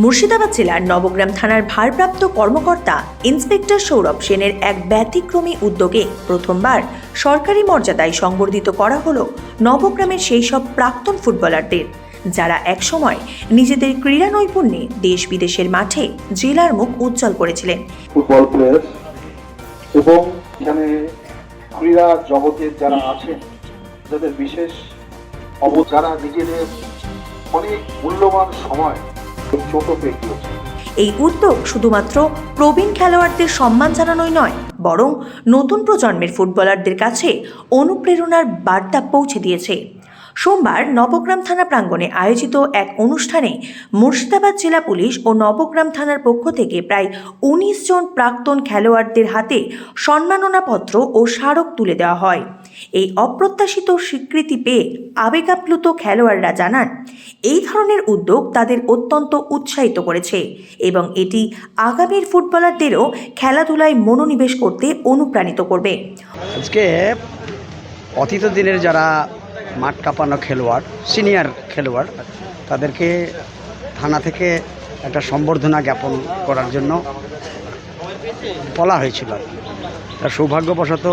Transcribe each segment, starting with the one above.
মুর্শিদাবাদ জেলার নবগ্রাম থানার ভারপ্রাপ্ত কর্মকর্তা ইন্সপেক্টর সৌরভ সেনের এক ব্যতিক্রমী উদ্যোগে প্রথমবার সরকারি মর্যাদায় সংবর্ধিত করা হলো নবগ্রামের সেই সব প্রাক্তন ফুটবলারদের, যারা একসময় নিজেদের ক্রীড়া নৈপুণ্যে দেশ বিদেশের মাঠে জেলার মুখ উজ্জ্বল করেছিলেন। ফুটবল প্লেয়ার এবং এখানে ক্রীড়া জগতের যারা আছেন, যাদের বিশেষ অব যারা নিজেদের অনেক মূল্যবান সময় ছোট এই উদ্যোগ শুধুমাত্র প্রবীণ খেলোয়াড়দের সম্মান জানানোই নয়, বরং নতুন প্রজন্মের ফুটবলারদের কাছে অনুপ্রেরণার বার্তা পৌঁছে দিয়েছে। সোমবার নবগ্রাম থানা প্রাঙ্গণে আয়োজিত এক অনুষ্ঠানে মুর্শিদাবাদ জেলা পুলিশ ও নবগ্রাম থানার পক্ষ থেকে প্রায় উনিশ জন প্রাক্তন খেলোয়াড়দের হাতে সম্মাননাপত্র ও স্মারক তুলে দেওয়া হয়। এই অপ্রত্যাশিত স্বীকৃতি পেয়ে আবেগাপ্লুত খেলোয়াড়রা জানান, এই ধরনের উদ্যোগ তাদের অত্যন্ত উৎসাহিত করেছে এবং এটি আগামীর ফুটবলারদেরও খেলাধুলায় মনোনিবেশ করতে অনুপ্রাণিত করবে। আজকে অতীত দিনের যারা মাঠ কাঁপানো খেলোয়াড়, সিনিয়র খেলোয়াড়, তাদেরকে থানা থেকে একটা সম্বর্ধনা জ্ঞাপন করার জন্য বলা হয়েছিল। সৌভাগ্যবশত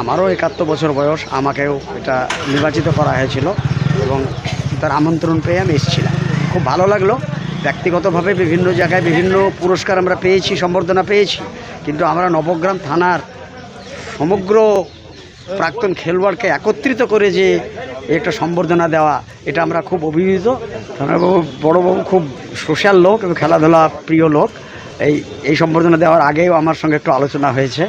আমারও একাত্তর বছর বয়স, আমাকেও এটা নির্বাচিত করা হয়েছিল এবং তার আমন্ত্রণ পেয়ে আমি এসেছিলাম। খুব ভালো লাগল। ব্যক্তিগতভাবে বিভিন্ন জায়গায় বিভিন্ন পুরস্কার আমরা পেয়েছি, সম্বর্ধনা পেয়েছি, কিন্তু আমরা নবগ্রাম থানার সমগ্র প্রাক্তন খেলোয়াড়কে একত্রিত করে যে একটা সম্বর্ধনা দেওয়া, এটা আমরা খুব অভিভূত। থানাবাবু বড়োবাবু খুব সোশ্যাল লোক এবং খেলাধুলা প্রিয় লোক। এই এই সম্বর্ধনা দেওয়ার আগেও আমার সঙ্গে একটু আলোচনা হয়েছে।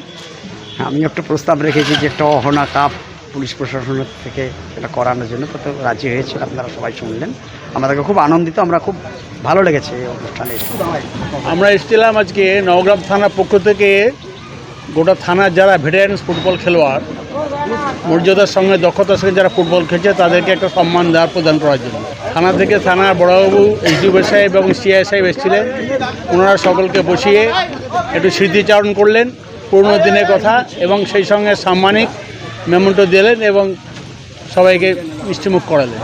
আমি একটা প্রস্তাব রেখেছি যে একটা অহনা কাপ পুলিশ প্রশাসনের থেকে এটা করানোর জন্য, তো রাজি হয়েছে আপনারা সবাই শুনলেন। আমাদেরকে খুব আনন্দিত, আমরা খুব ভালো লেগেছে এই অনুষ্ঠানে আমরা এসেছিলাম আজকে নবগ্রাম থানার পক্ষ থেকে, গোটা থানার যারা ভেটারেন্স ফুটবল খেলোয়াড়, মর্যাদার সঙ্গে, দক্ষতার সঙ্গে যারা ফুটবল খেলছে, তাদেরকে একটা সম্মান দেওয়ার প্রদান করার জন্য। থানা থেকে থানার বড়বাবু এইচডিও সাহেব এবং সিআই সাহেব এসেছিলেন। ওনারা সকলকে বসিয়ে একটু স্মৃতিচারণ করলেন। পুরনো দিনের কথা এবং সেই সঙ্গে সাম্মানিক মেমন্টো দিলেন এবং সবাইকে মিষ্টিমুখ করালেন।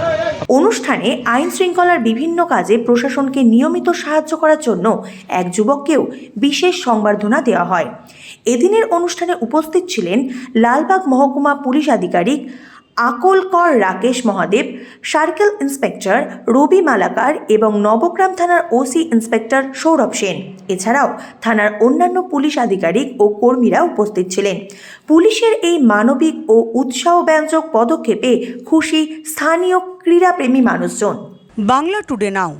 অনুষ্ঠানে আইন শৃঙ্খলার বিভিন্ন কাজে প্রশাসনকে নিয়মিত সাহায্য করার জন্য এক যুবককেও বিশেষ সংবর্ধনা দেওয়া হয়। এদিনের অনুষ্ঠানে উপস্থিত ছিলেন লালবাগ মহকুমা পুলিশ আধিকারিক আকলকর রাকেশ মহাদেব, সার্কেল ইন্সপেক্টর রবি মালাকার এবং নবগ্রাম থানার ওসি ইন্সপেক্টর সৌরভ সেন। এছাড়াও থানার অন্যান্য পুলিশ আধিকারিক ও কর্মীরা উপস্থিত ছিলেন। পুলিশের এই মানবিক ও উৎসাহব্যঞ্জক পদক্ষেপে খুশি স্থানীয় ক্রীড়াপ্রেমী মানুষজন। Bangla today now.